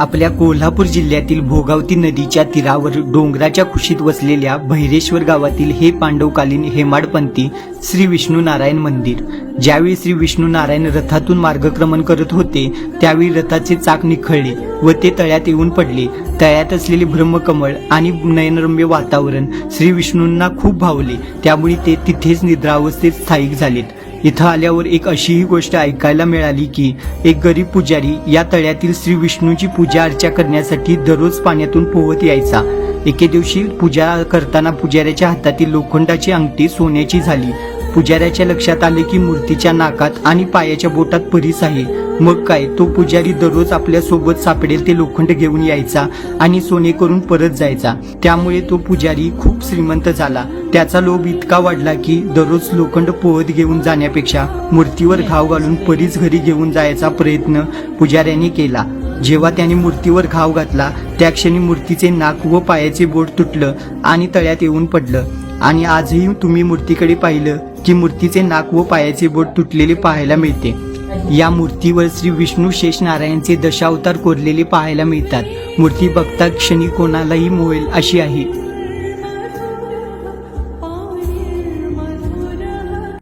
आपल्या कोल्हापूर जिल्ह्यातील भोगावती नदीच्या तीरावर डोंगराच्या कुशीत वसलेल्या भैरेश्वर गावातील हे पांडवकालीन हेमाडपंथी श्री विष्णू नारायण मंदिर. ज्यावेळी श्री विष्णू नारायण रथातून मार्गक्रमण करत होते त्यावेळी रथाचे चाक निखळले व ते तळ्यात येऊन पडले. तळ्यात असलेले ब्रह्मकमळ आणि नयनरम्य वातावरण श्री विष्णूंना खूप भावले. त्यामुळे ते तिथेच निद्रावस्थेत स्थायिक झालेत. इथं आल्यावर एक अशीही गोष्ट ऐकायला मिळाली की एक गरीब पुजारी या तळ्यातील श्री विष्णूची पूजा अर्चा करण्यासाठी दररोज पाण्यातून पोहत यायचा. एके दिवशी पूजा करताना पुजाऱ्याच्या हातातील लोखंडाची अंगठी सोन्याची झाली. पुजाऱ्याच्या लक्षात आले की मूर्तीच्या नाकात आणि पायाच्या बोटात परीस आहे. मग काय तो पुजारी दररोज आपल्यासोबत सापडेल ते लोखंड घेऊन यायचा आणि सोने करून परत जायचा. त्यामुळे तो पुजारी खूप श्रीमंत झाला. त्याचा लोभ इतका वाढला की दररोज लोखंड पोहत घेऊन जाण्यापेक्षा मूर्तीवर घाव घालून परीच घरी घेऊन जायचा प्रयत्न पुजाऱ्याने केला. जेव्हा त्याने मूर्तीवर घाव घातला त्या क्षणी मूर्तीचे नाक व पायाचे बोट तुटलं आणि तळ्यात येऊन पडलं. आणि आजही तुम्ही मूर्तीकडे पाहिलं की मूर्तीचे नाक व पायाचे बोट तुटलेले पाहायला मिळते. या मूर्तीवर श्री विष्णू शेष नारायणचे दशावतार कोरलेले पाहायला मिळतात. मूर्ती बघता क्षणी कोणालाही मोहेल अशी आहे.